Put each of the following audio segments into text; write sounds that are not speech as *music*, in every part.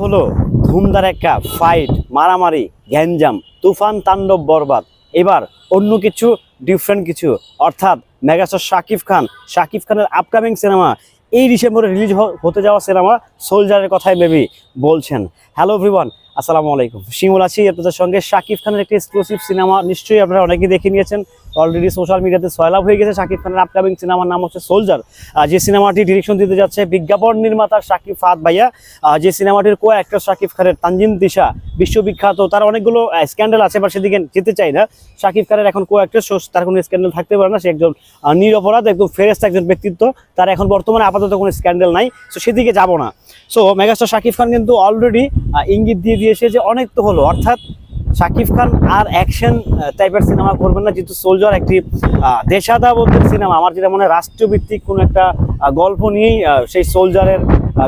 হলো ধুমধার একটা ফাইট মারামারি, গ্যাঞ্জাম, তুফান, তাণ্ডব, বরবাদ। এবার অন্য কিছু ডিফারেন্ট কিছু। অর্থাৎ মেগাস্টার শাকিব খান, শাকিব খানের আপকামিং সিনেমা এই ডিসেম্বরে রিলিজ হতে যাওয়া সিনেমা সোলজারের কথাই বেবি বলছেন। হ্যালো এভরিওয়ান আসসালামু আলাইকুম। শিমুল আছি আপনাদের সঙ্গে। শাকিব খানের একটি এক্সক্লুসিভ সিনেমা নিশ্চয়ই আপনারা অনেকেই দেখে নিয়েছেন। অলরেডি সোশ্যাল মিডিয়াতে সয়লাভ হয়ে গেছে শাকিব খানের আপকামিং সিনেমার নাম হচ্ছে সোলজার যে সিনেমাটি ডিরেকশন দিতে যাচ্ছে বিজ্ঞাপন নির্মাতা শাকিব ফাদ ভাইয়া। যে সিনেমাটির কো অ্যাক্টর শাকিব খানের তানজিম দিশা বিশ্ববিখ্যাত, তার অনেকগুলো স্ক্যান্ডেল আছে বা সেদিকে যেতে চাই না। শাকিব খানের এখন কো অ্যাক্টর তার কোনো স্ক্যান্ডেল থাকতে পারে না। সে একজন নিরপরাধ একদম ফেরেস্ট একজন ব্যক্তিত্ব। তার এখন বর্তমানে আপাতত কোনো স্ক্যান্ডেল নাই। সো সেদিকে যাব না। সো মেগাস্টার শাকিব খান কিন্তু অলরেডি ইঙ্গিত দিয়ে দিয়েছে যে অনেক তো হলো অর্থাৎ শাকিব খান আর অ্যাকশন টাইপের সিনেমা করবেন না যেহেতু সোলজার একটি আহ, সিনেমা আমার যেটা মনে হয় রাষ্ট্রভিত্তিক কোনো একটা গল্প নিয়েই সেই সোলজারের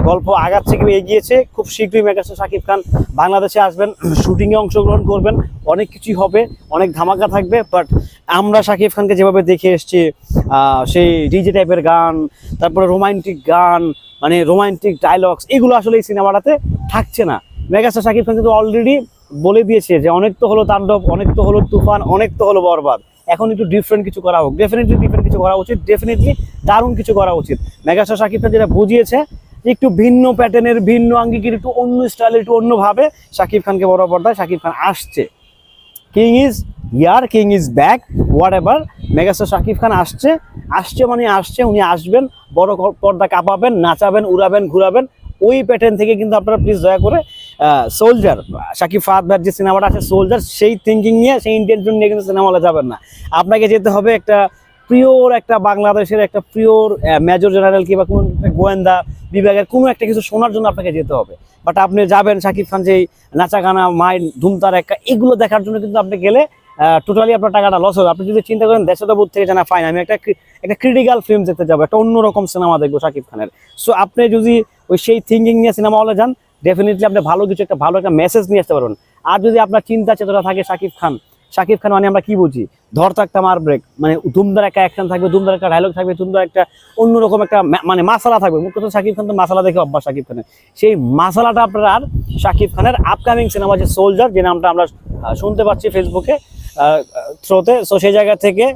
গল্প আগাচ্ছে কিংবা এগিয়েছে খুব শীঘ্রই মেগাস্টার শাকিব খান বাংলাদেশে আসবেন *clears throat* শুটিংয়ে অংশগ্রহণ করবেন অনেক কিছুই হবে অনেক ধামাকা থাকবে বাট আমরা শাকিব খানকে যেভাবে দেখে এসছি সেই ডিজে টাইপের গান তারপরে রোমান্টিক গান মানে রোমান্টিক ডায়লগস এগুলো আসলে এই সিনেমাটাতে থাকছে না। মেগাস্টার শাকিব খান কিন্তু অলরেডি বলে দিয়েছে যে অনেক তো হলো তাণ্ডব, অনেক তো হলো তুফান, অনেক তো হলো বরবাদ। এখন একটু ডিফারেন্ট কিছু করা হোক। ডেফিনেটলি ডিফারেন্ট কিছু করা উচিত ডেফিনেটলি দারুণ কিছু করা উচিত। মেগাস্টার শাকিব খান যেটা বুঝিয়েছে একটু ভিন্ন প্যাটার্নের ভিন্ন আঙ্গিকের, একটু অন্য স্টাইল একটু অন্যভাবে শাকিব খানকে বড় পর্দায় শাকিব খান আসছে। King is here king is back whatever megastar Shakib Khan আসছে। আসছে মানে আসছে, উনি আসবেন, বড় পর্দা কাঁপাবেন, নাচাবেন, উড়াবেন, ঘুরাবেন। ওই প্যাটার্ন থেকে কিন্তু আপনারা প্লিজ দয়া করে সোলজার সাকিব ফাহাদ যে সিনেমাটা আছে সোলজার সেই থিঙ্কিং নিয়ে, সেই ইন্টেনশন নিয়ে কিন্তু সিনেমা হলে যাবেন না। আপনাকে যেতে হবে একটা পিওর একটা বাংলাদেশের একটা পিওর মেজর জেনারেল কিংবা কোনো গোয়েন্দা বিভাগের কোনো একটা কিছু শোনার জন্য আপনাকে যেতে হবে। বাট আপনি যাবেন শাকিব খান যেই নাচা গানা মাইন ধুমতার একটা এগুলো দেখার জন্য কিন্তু আপনি গেলে টোটালি আপনার টাকাটা লস হবে। আপনি যদি চিন্তা করেন দেশাদাবোধ থেকে জানা ফাইন আমি একটা একটা ক্রিটিক্যাল ফিল্ম দেখতে যাব, একটা অন্যরকম সিনেমা দেখব শাকিব খানের। সো আপনি যদি ওই সেই থিঙ্কিং নিয়ে সিনেমা হলে যান ডেফিনেটলি আপনি ভালো কিছু একটা ভালো একটা মেসেজ নিয়ে আসতে পারবেন। আর যদি আপনার চিন্তা চেতনা থাকে শাকিব খান শাকিব খান মানে আমরা কি বুঝি ধর একটা মার ব্রেক মানে ধুমধার একটা অ্যাকশন থাকবে ধুমধার একটা ডায়লগ থাকবে ধুমধার একটা অন্যরকম একটা মানে মাসালা থাকবে। মুখ্যত শাকিব খান তো মাসালা দেখে অভ্যাস শাকিব খানের। সেই মাসালাটা আপনার আর শাকিব খানের আপকামিং সিনেমা যে সোলজার যে নামটা আমরা শুনতে পাচ্ছি ফেসবুকে থ্রোতে সো সেই জায়গা থেকে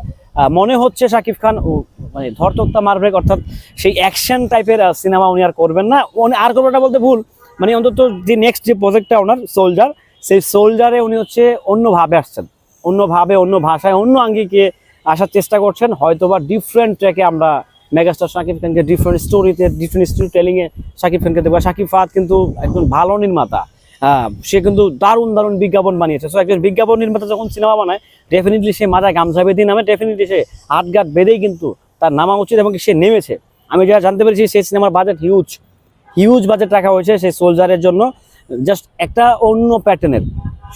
মনে হচ্ছে শাকিব খান ও, মানে ধরতক্তা মারব্রেক অর্থাৎ সেই অ্যাকশন টাইপের সিনেমা উনি আর করবেন না। আর করবেনটা বলতে ভুল। মানে অন্তত যে নেক্সট যে প্রজেক্টটা ওনার সোলজার সেই সোলজারে উনি হচ্ছে অন্যভাবে আসছেন। অন্যভাবে অন্য ভাষায়, অন্য আঙ্গিকে আসার চেষ্টা করছেন। হয়তোবা ডিফারেন্ট ট্র্যাকে আমরা মেগাস্টার শাকিব খানকে ডিফারেন্ট স্টোরিতে ডিফারেন্ট স্টোরি টেলিংয়ে শাকিব খানকে দেখব। শাকিব ফাহাদ কিন্তু একজন ভালো নির্মাতা। সে কিন্তু দারুণ দারুণ বিজ্ঞাপন বানিয়েছে। সো একজন বিজ্ঞাপন নির্মাতা যখন সিনেমা বানায় ডেফিনেটলি সে মাথায় গামছা বেঁধে নামে। ডেফিনেটলি সে হাটঘাট বেঁধেই কিন্তু তার নামা উচিত এবং সে নেমেছে। আমি যা জানতে পেরেছি, সেই সিনেমার বাজেট হিউজ হিউজ বাজেট রাখা হয়েছে সেই সোলজারের জন্য। জাস্ট একটা অন্য প্যাটার্নের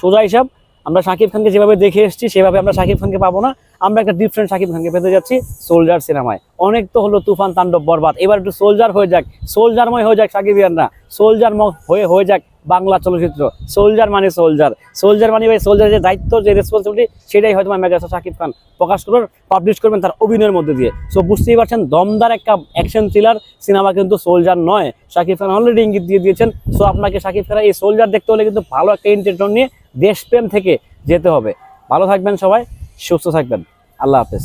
সোজা হিসাব, আমরা শাকিব খানকে যেভাবে দেখে এসেছি, সেভাবে আমরা শাকিব খানকে পাবো না। আমরা একটা ডিফারেন্ট শাকিব খানকে পেতে যাচ্ছি সোলজার সিনেমায় অনেক তো হলো তুফান তাণ্ডব বরবাদ। এবার একটু সোলজার হয়ে যাক। সোলজারময় হয়ে যাক সাকিবিয়ানরা। সোলজার হয়ে হয়ে যাক। বাংলা চলচ্চিত্র। সোলজার মানে সোলজার সোলজার মানে ভাই সোলজার যে দায়িত্ব, যে রেসপন্সিবিলিটি সেটাই হয়তো মেগাস্টার শাকিব খান প্রকাশ করবেন পাবলিশ করবেন তার অভিনয়ের মধ্যে দিয়ে। সো বুঝতেই পারছেন, দমদার একটা অ্যাকশন থ্রিলার সিনেমা কিন্তু সোলজার নয়। শাকিব খান অলরেডি ইঙ্গিত দিয়ে দিয়েছেন। সো আপনাকে শাকিব খান এই সোলজার দেখতে হলে কিন্তু ভালো একটা ইন্টেনশন নিয়ে দেশপ্রেম থেকে যেতে হবে। ভালো থাকবেন সবাই, সুস্থ থাকবেন। আল্লাহ হাফেজ।